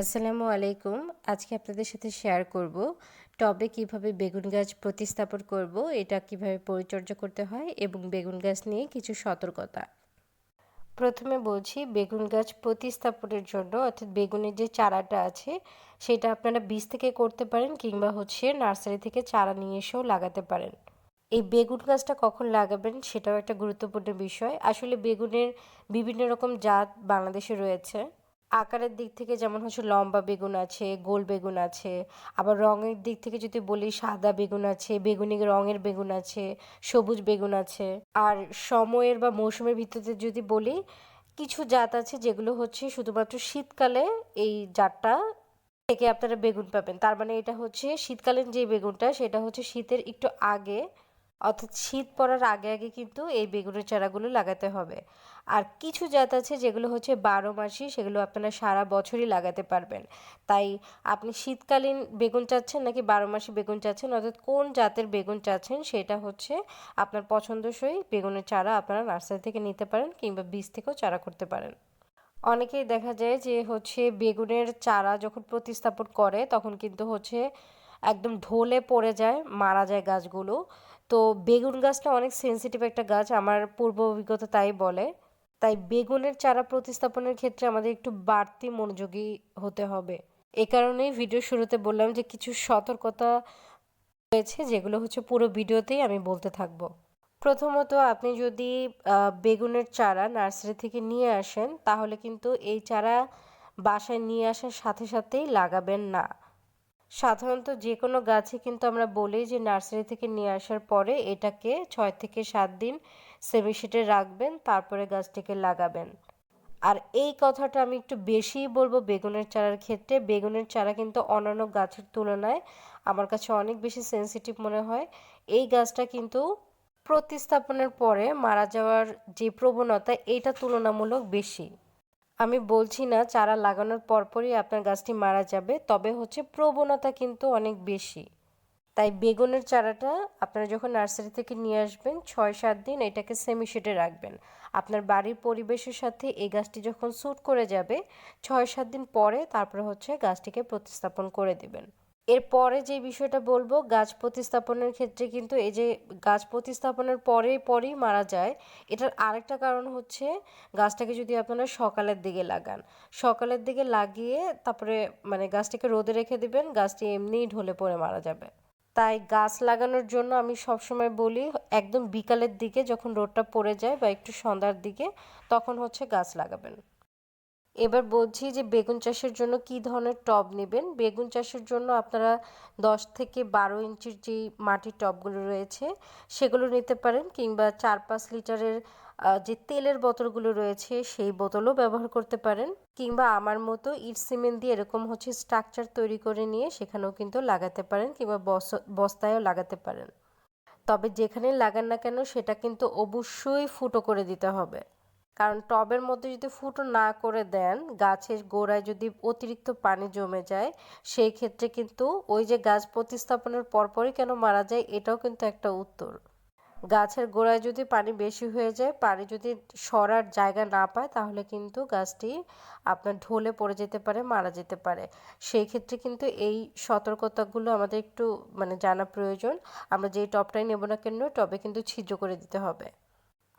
আসসালামু আলাইকুম। আজকে আপনাদের সাথে শেয়ার করব টবে কীভাবে বেগুন গাছ প্রতিস্থাপন করব, এটা কীভাবে পরিচর্যা করতে হয় এবং বেগুন গাছ নিয়ে কিছু সতর্কতা। প্রথমে বলছি, বেগুন গাছ প্রতিস্থাপনের জন্য, অর্থাৎ বেগুনের যে চারাটা আছে, সেটা আপনারা বীজ থেকে করতে পারেন কিংবা হচ্ছে নার্সারি থেকে চারা নিয়ে এসেও লাগাতে পারেন। এই বেগুন গাছটা কখন লাগাবেন সেটাও একটা গুরুত্বপূর্ণ বিষয়। আসলে বেগুনের বিভিন্ন রকম জাত বাংলাদেশে রয়েছে। আকারের দিক থেকে যেমন হচ্ছে লম্বা বেগুন আছে, গোল বেগুন আছে, আবার রঙের দিক থেকে যদি বলি সাদা বেগুন আছে, বেগুনি রঙের বেগুন আছে, সবুজ বেগুন আছে। আর সময়ের বা মৌসুমের ভিত্তিতে যদি বলি, কিছু জাত আছে যেগুলো হচ্ছে শুধুমাত্র শীতকালে এই জাতটা থেকে আপনারা বেগুন পাবেন। তার মানে এটা হচ্ছে শীতকালীন যে বেগুনটা, সেটা হচ্ছে শীতের একটু আগে অর্থাৎ শীত পড়ার আগে আগে কিন্তু এই বেগুনের চারাগুলো লাগাতে হবে। আর কিছু জাত আছে যেগুলো হচ্ছে বারো মাসি, সেগুলো আপনারা সারা বছরই লাগাতে পারবেন। তাই আপনি শীতকালীন বেগুন চাচ্ছেন নাকি বারো মাসি বেগুন চাচ্ছেন, অর্থাৎ কোন জাতের বেগুন চাচ্ছেন সেটা হচ্ছে আপনার পছন্দসই বেগুনের চারা আপনারা নার্সারি থেকে নিতে পারেন কিংবা বীজ থেকেও চারা করতে পারেন। অনেকেই দেখা যায় যে হচ্ছে বেগুনের চারা যখন প্রতিস্থাপন করে তখন কিন্তু হচ্ছে একদম ঢলে পড়ে যায়, মারা যায় গাছগুলো। তো বেগুন গাছটা অনেক সেন্সিটিভ একটা গাছ, আমার পূর্ব অভিজ্ঞতা তাই বলে। তাই বেগুনের চারা প্রতিস্থাপনের ক্ষেত্রে আমাদের একটু বাড়তি মনোযোগী হতে হবে। এ কারণেই ভিডিও শুরুতে বললাম যে কিছু সতর্কতা রয়েছে, যেগুলো হচ্ছে পুরো ভিডিওতেই আমি বলতে থাকব। প্রথমত, আপনি যদি বেগুনের চারা নার্সারি থেকে নিয়ে আসেন, তাহলে কিন্তু এই চারা বাসায় নিয়ে আসার সাথে সাথেই লাগাবেন না। সাধারণত যে কোনো গাছে কিন্তু আমরা বলি যে নার্সারি থেকে নিয়ে আসার পরে এটাকে ছয় থেকে সাত দিন সেমিশিটে রাখবেন, তারপরে গাছটিকে লাগাবেন। আর এই কথাটা আমি একটু বেশিই বলব বেগুনের চারার ক্ষেত্রে। বেগুনের চারা কিন্তু অন্যান্য গাছের তুলনায় আমার কাছে অনেক বেশি সেন্সিটিভ মনে হয়। এই গাছটা কিন্তু প্রতিস্থাপনের পরে মারা যাওয়ার যে প্রবণতা, এটা তুলনামূলক বেশি। আমি বলছি না চারা লাগানোর পরপরই আপনার গাছটি মারা যাবে, তবে হচ্ছে প্রবণতা কিন্তু অনেক বেশি। তাই বেগুনের চারাটা আপনারা যখন নার্সারি থেকে নিয়ে আসবেন ছয় সাত দিন এটাকে সেমি শেডে রাখবেন। আপনার বাড়ির পরিবেশের সাথে এই গাছটি যখন স্যুট করে যাবে ছয় সাত দিন পরে তারপরে হচ্ছে গাছটিকে প্রতিস্থাপন করে দেবেন। এরপরে যে বিষয়টা বলব, গাছ প্রতিস্থাপনের ক্ষেত্রে কিন্তু এই যে গাছ প্রতিস্থাপনের পরে, পরেই মারা যায়, এটার আরেকটা কারণ হচ্ছে গাছটাকে যদি আপনারা সকালের দিকে লাগান, সকালের দিকে লাগিয়ে তারপরে মানে গাছটাকে রোদে রেখে দিবেন, গাছটি এমনিই ঢলে পড়ে মারা যাবে। তাই গাছ লাগানোর জন্য আমি সবসময় বলি, একদম বিকালের দিকে যখন রোদটা পড়ে যায় বা একটু সন্ধ্যার দিকে, তখন হচ্ছে গাছ লাগাবেন। এবার বলছি যে বেগুন চাষের জন্য কি ধরনের টব নেবেন? বেগুন চাষের জন্য আপনারা দশ থেকে বারো ইঞ্চির যেই মাটির টবগুলো রয়েছে, সেগুলো নিতে পারেন কিংবা চার পাঁচ লিটারের যে তেলের বোতলগুলো রয়েছে সেই বোতলও ব্যবহার করতে পারেন। কিংবা আমার মতো ইট সিমেন্ট দিয়ে এরকম হচ্ছে স্ট্রাকচার তৈরি করে নিয়ে সেখানেও কিন্তু লাগাতে পারেন কিংবা বস্তায়ও লাগাতে পারেন। তবে যেখানে লাগান না কেন সেটা কিন্তু অবশ্যই ফুটো করে দিতে হবে। কারণ টবের মধ্যে যদি ফুটো না করে দেন, গাছের গোড়ায় যদি অতিরিক্ত পানি জমে যায়, সেই ক্ষেত্রে কিন্তু ওই যে গাছ প্রতিস্থাপনের পরপরই কেন মারা যায়, এটাও কিন্তু একটা উত্তর। গাছের গোড়ায় যদি পানি বেশি হয়ে যায়, পানি যদি সরার জায়গা না পায়, তাহলে কিন্তু গাছটি আপনার ঢলে পড়ে যেতে পারে, মারা যেতে পারে। সেই ক্ষেত্রে কিন্তু এই সতর্কতাগুলো আমাদের একটু মানে জানা প্রয়োজন। আমরা যেই টবটাই নেব না কেন, টবে কিন্তু ছিদ্র করে দিতে হবে।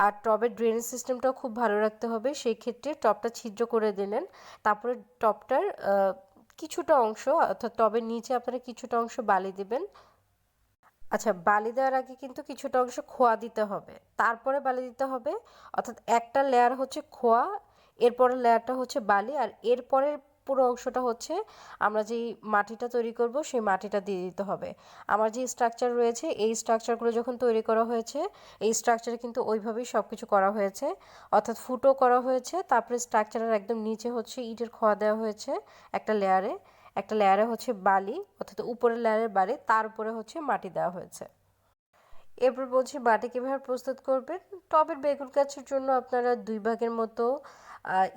আর টবের ড্রেনেজ সিস্টেমটাও খুব ভালো রাখতে হবে। সেই ক্ষেত্রে টবটা ছিদ্র করে দিলেন। তারপরে টবটার কিছুটা অংশ, অর্থাৎ টবের নিচে আপনারা কিছুটা অংশ বালি দেবেন। আচ্ছা বালি দেওয়ার আগে কিন্তু কিছুটা অংশ খোয়া দিতে হবে। তারপরে বালি দিতে হবে। অর্থাৎ একটা লেয়ার হচ্ছে খোয়া, এরপরের লেয়ারটা হচ্ছে বালি, আর এরপরের পুরো অংশটা হচ্ছে আমরা যেই মাটিটা তৈরি করব, সেই মাটিটা দিয়ে দিতে হবে। আমার যে স্ট্রাকচার রয়েছে, এই স্ট্রাকচারগুলো যখন তৈরি করা হয়েছে, এই স্ট্রাকচারে কিন্তু ওইভাবেই সব কিছু করা হয়েছে। অর্থাৎ ফুটো করা হয়েছে, তারপরে স্ট্রাকচারের একদম নিচে হচ্ছে ইটের খোয়া দেওয়া হয়েছে একটা লেয়ারে একটা লেয়ারে হচ্ছে বালি, অর্থাৎ উপরের লেয়ারের বালি, তার উপরে হচ্ছে মাটি দেওয়া হয়েছে। এরপর বলছি, মাটি কীভাবে প্রস্তুত করবেন? টবের বেগুন গাছের জন্য আপনারা দুই ভাগের মতো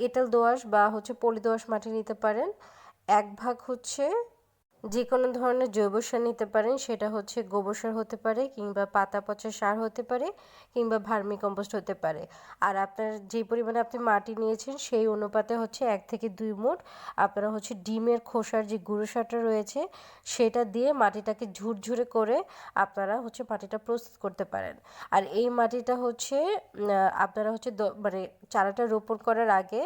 এঁটেল দোআঁশ বা হচ্ছে পলি দোআঁশ মাটি নিতে পারেন। এক ভাগ হচ্ছে যে কোনো ধরনের জৈব সার নিতে পারেন, সেটা হচ্ছে গোবর সার হতে পারে কিংবা পাতা পচা সার হতে পারে কিংবা ভার্মি কম্পোস্ট হতে পারে। আর আপনার যে পরিমাণে আপনি মাটি নিয়েছেন, সেই অনুপাতে হচ্ছে এক থেকে দুই মুঠ আপনারা হচ্ছে ডিমের খোসার যে গুঁড়ো সারটা রয়েছে, সেটা দিয়ে মাটিটাকে ঝুরঝুরে করে আপনারা হচ্ছে মাটিটা প্রস্তুত করতে পারেন। আর এই মাটিটা হচ্ছে আপনারা হচ্ছে মানে চারাটা রোপণ করার আগে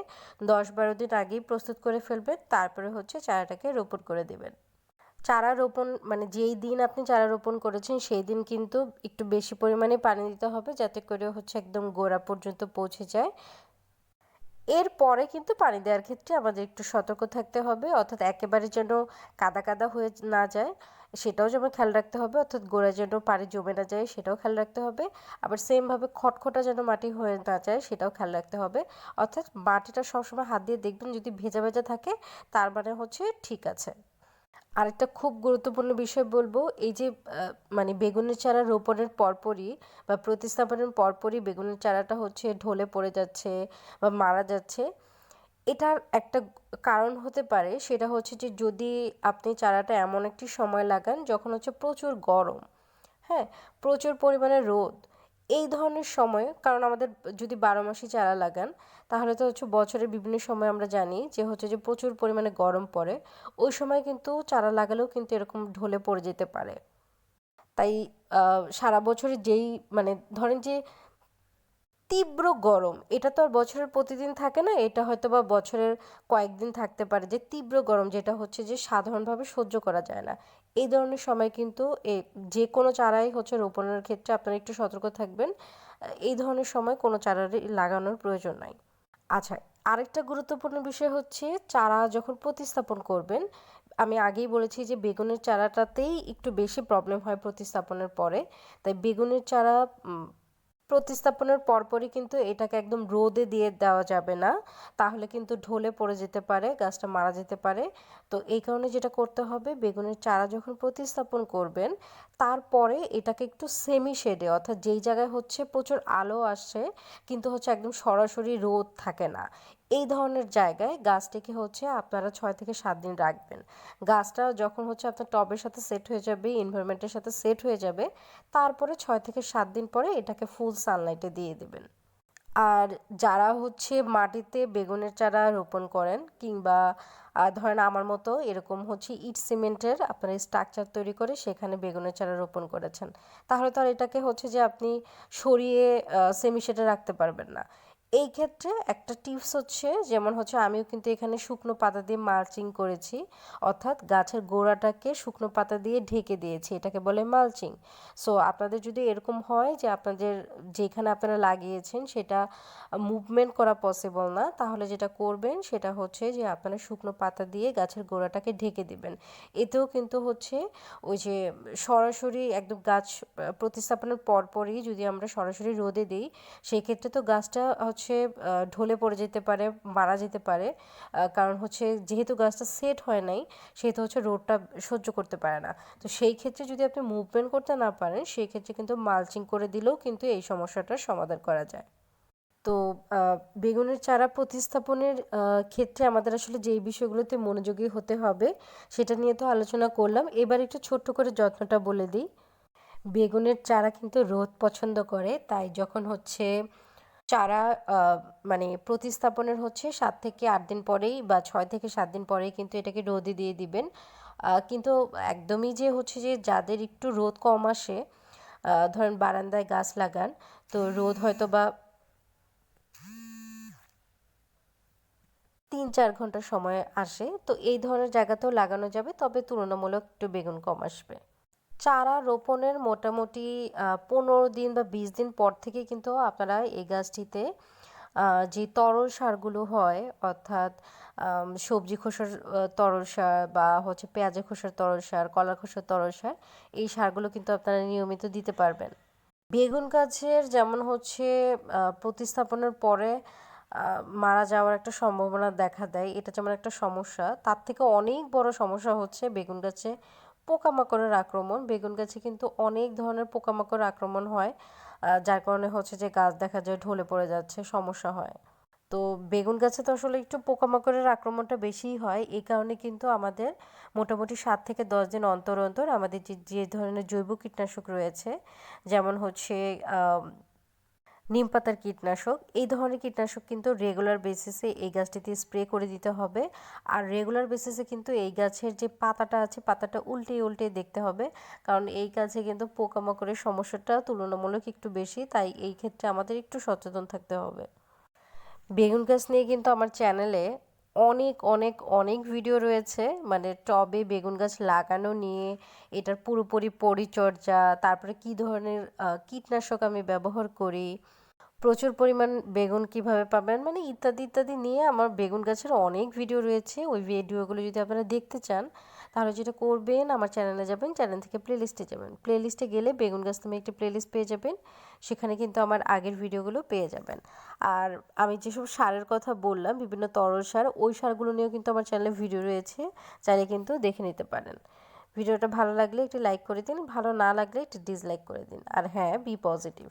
দশ বারো দিন আগেই প্রস্তুত করে ফেলবেন, তারপরে হচ্ছে চারাটাকে রোপণ করে দেবেন। চারা রোপণ মানে যেই দিন আপনি চারা রোপণ করেছেন, সেই দিন কিন্তু একটু বেশি পরিমাণে পানি দিতে হবে যাতে করে হচ্ছে একদম গোড়া পর্যন্ত পৌঁছে যায়। এরপরে কিন্তু পানি দেওয়ার ক্ষেত্রে আমাদের একটু সতর্ক থাকতে হবে, অর্থাৎ একেবারে যেন কাদা কাদা হয়ে না যায়, সেটাও যেমন খেয়াল রাখতে হবে, অর্থাৎ গোড়া যেন পানি জমে না যায়, সেটাও খেয়াল রাখতে হবে। আবার সেমভাবে খটখটা যেন মাটি হয়ে না যায়, সেটাও খেয়াল রাখতে হবে। অর্থাৎ মাটিটা সবসময় হাত দিয়ে দেখবেন যদি ভেজা ভেজা থাকে, তার মানে হচ্ছে ঠিক আছে। আরেকটা খুব গুরুত্বপূর্ণ বিষয় বলব, এই যে মানে বেগুনের চারা রোপণের পরপরই বা প্রতিস্থাপনের পরপরই বেগুনের চারাটা হচ্ছে ঢলে পড়ে যাচ্ছে বা মারা যাচ্ছে, এটার একটা কারণ হতে পারে সেটা হচ্ছে যে যদি আপনি চারাটা এমন একটি সময় লাগান যখন হচ্ছে প্রচুর গরম হ্যাঁ প্রচুর পরিমাণে রোদ এই ধরনের সময়, কারণ আমাদের যদি বারো মাসই চারা লাগান, তাহলে তো হচ্ছে বছরের বিভিন্ন সময় আমরা জানি যে হচ্ছে যে প্রচুর পরিমাণে গরম পড়ে। ওই সময় কিন্তু চারা লাগালেও কিন্তু এরকম ঢলে পড়ে যেতে পারে। তাই সারা বছরে যেই মানে ধরেন যে তীব্র গরম, এটা তো আর বছরের প্রতিদিন থাকে না, এটা হয়তো বা বছরের কয়েকদিন থাকতে পারে যে তীব্র গরম, যেটা হচ্ছে যে সাধারণভাবে সহ্য করা যায় না। এই ধরনের সময় কিন্তু যে কোনো চারাই হচ্ছে রোপণের ক্ষেত্রে আপনারা একটু সতর্ক থাকবেন। এই ধরনের সময় কোনো চারারই লাগানোর প্রয়োজন নাই। আচ্ছা আরেকটা গুরুত্বপূর্ণ বিষয় হচ্ছে চারা যখন প্রতিস্থাপন করবেন, আমি আগেই বলেছি যে বেগুনের চারাটাতেই একটু বেশি প্রবলেম হয় প্রতিস্থাপনের পরে। তাই বেগুনের চারা প্রতিস্থাপনের পরপরই কিন্তু এটাকে একদম রোদে দিয়ে দেওয়া যাবে না। তাহলে কিন্তু ঢলে পড়ে যেতে পারে, গাছটা মারা যেতে পারে। তো এই কারণে যেটা করতে হবে, বেগুনের চারা যখন প্রতিস্থাপন করবেন, তারপরে এটাকে একটু সেমি শেডে অর্থাৎ যেই জায়গায় হচ্ছে প্রচুর আলো আসে, কিন্তু হচ্ছে একদম সরাসরি রোদ থাকে না, এই ধরনের জায়গায় গাছটিকে হচ্ছে আপনারা ছয় থেকে সাত দিন রাখবেন। গাছটা যখন হচ্ছে আপনার টবের সাথে সেট হয়ে যাবে এনভায়রনমেন্টের সাথে সেট হয়ে যাবে, তারপরে ছয় থেকে সাত দিন পরে এটাকে ফুল সানলাইটে দিয়ে দেবেন। আর যারা হচ্ছে মাটিতে বেগুনের চারা রোপণ করেন কিংবা ধরেন আমার মতো এরকম হচ্ছে ইট সিমেন্টের আপনার স্ট্রাকচার তৈরি করে সেখানে বেগুনের চারা রোপণ করেছেন। তাহলে তো আর এটাকে হচ্ছে যে আপনি সরিয়ে সেমি শেডে রাখতে পারবেন না। এই ক্ষেত্রে একটা টিপস হচ্ছে, যেমন হচ্ছে আমিও কিন্তু এখানে শুকনো পাতা দিয়ে মালচিং করেছি। অর্থাৎ গাছের গোড়াটাকে শুকনো পাতা দিয়ে ঢেকে দিয়েছি, এটাকে বলে মালচিং। সো আপনাদের যদি এরকম হয় যে আপনাদের, যেখানে আপনারা লাগিয়েছেন সেটা মুভমেন্ট করা পসিবল না, তাহলে যেটা করবেন সেটা হচ্ছে যে আপনারা শুকনো পাতা দিয়ে গাছের গোড়াটাকে ঢেকে দিবেন। এতেও কিন্তু হচ্ছে ওই যে সরাসরি একদম গাছ প্রতিস্থাপনের পরপরই যদি আমরা সরাসরি রোদে দিই, সেক্ষেত্রে তো গাছটা হচ্ছে ঢলে পড়ে যেতে পারে, মারা যেতে পারে কারণ হচ্ছে যেহেতু গাছটা সেট হয় নাই, সেহেতু হচ্ছে রোডটা সহ্য করতে পারে না। তো সেই ক্ষেত্রে যদি আপনি মুভমেন্ট করতে না পারেন, সেই ক্ষেত্রে কিন্তু মালচিং করে দিলেও কিন্তু এই সমস্যাটার সমাধান করা যায়। তো বেগুনের চারা প্রতিস্থাপনের ক্ষেত্রে আমাদের আসলে যেই বিষয়গুলোতে মনোযোগী হতে হবে, সেটা নিয়ে তো আলোচনা করলাম। এবার একটু ছোট্ট করে যত্নটা বলে দিই। বেগুনের চারা কিন্তু রোদ পছন্দ করে, তাই যখন হচ্ছে চারা মানে প্রতিস্থাপনের হচ্ছে সাত থেকে আট দিন পরেই বা ছয় থেকে সাত দিন পরেই কিন্তু এটাকে রোদে দিয়ে দিবেন। কিন্তু একদমই যে হচ্ছে যে যাদের একটু রোদ কম আসে ধরেন বারান্দায় গাছ লাগান, তো রোদ হয়তো বা তিন চার ঘণ্টা সময় আসে, তো এই ধরনের জায়গাতেও লাগানো যাবে, তবে তুলনামূলক একটু বেগুন কম আসবে। চারা রোপণের মোটামুটি পনেরো দিন বা বিশ দিন পর থেকে কিন্তু আপনারা এই গাছটিতে যে তরল সারগুলো হয়, অর্থাৎ সবজি খোসার তরল সার বা হচ্ছে পেঁয়াজের খোসার তরল সার, কলা খোসার তরল সার, এই সারগুলো কিন্তু আপনারা নিয়মিত দিতে পারবেন। বেগুন গাছের যেমন হচ্ছে প্রতিস্থাপনের পরে মারা যাওয়ার একটা সম্ভাবনা দেখা দেয়, এটা যেমন একটা সমস্যা, তার থেকে অনেক বড় সমস্যা হচ্ছে বেগুন গাছে পোকামাকড়ের আক্রমণ, বেগুন গাছে কিন্তু অনেক ধরনের পোকামাকড় আক্রমণ হয় যার কারণে হচ্ছে যে গাছ দেখা যায় ঢলে পড়ে যাচ্ছে, সমস্যা হয়। তো বেগুন গাছে তো আসলে একটু পোকামাকড়ের আক্রমণটা বেশিই হয় এই কারণে কিন্তু আমাদের মোটামুটি সাত থেকে দশ দিন অন্তর অন্তর আমাদের যে যে ধরনের জৈব কীটনাশক রয়েছে, যেমন হচ্ছে নিম পাতার কীটনাশক। এই ধরনের কীটনাশক কিন্তু রেগুলার বেসিসে এই গাছটিতে স্প্রে করে দিতে হবে। আর রেগুলার বেসিসে কিন্তু এই গাছের যে পাতাটা আছে, পাতাটা উল্টে উল্টে দেখতে হবে। কারণ এই গাছে কিন্তু পোকামাকড়ের সমস্যাটা তুলনামূলক একটু বেশি, তাই এই ক্ষেত্রে আমাদের একটু সচেতন থাকতে হবে। বেগুন গাছ নিয়ে কিন্তু আমার চ্যানেলে অনেক অনেক অনেক ভিডিও রয়েছে। মানে টবে বেগুন গাছ লাগানো নিয়ে, এটার পুরোপুরি পরিচর্যা, তারপরে কি ধরনের কীটনাশক আমি ব্যবহার করি, প্রচুর পরিমাণ বেগুন কীভাবে পাবেন মানে ইত্যাদি ইত্যাদি নিয়ে আমার বেগুন গাছের অনেক ভিডিও রয়েছে। ওই ভিডিওগুলো যদি আপনারা দেখতে চান তাহলে যেটা করবেন, আমার চ্যানেলে যাবেন চ্যানেল থেকে প্লেলিস্টে যাবেন। প্লেলিস্টে গেলে বেগুন গাছ তুমি একটি প্লেলিস্ট পেয়ে যাবেন। সেখানে কিন্তু আমার আগের ভিডিওগুলো পেয়ে যাবেন। আর আমি যেসব সারের কথা বললাম, বিভিন্ন তরল সার, ওই সারগুলো নিয়েও কিন্তু আমার চ্যানেলে ভিডিও রয়েছে। চাইলে কিন্তু দেখে নিতে পারেন। ভিডিওটা ভালো লাগলে একটি লাইক করে দিন, ভালো না লাগলে একটি ডিসলাইক করে দিন। আর হ্যাঁ বি পজিটিভ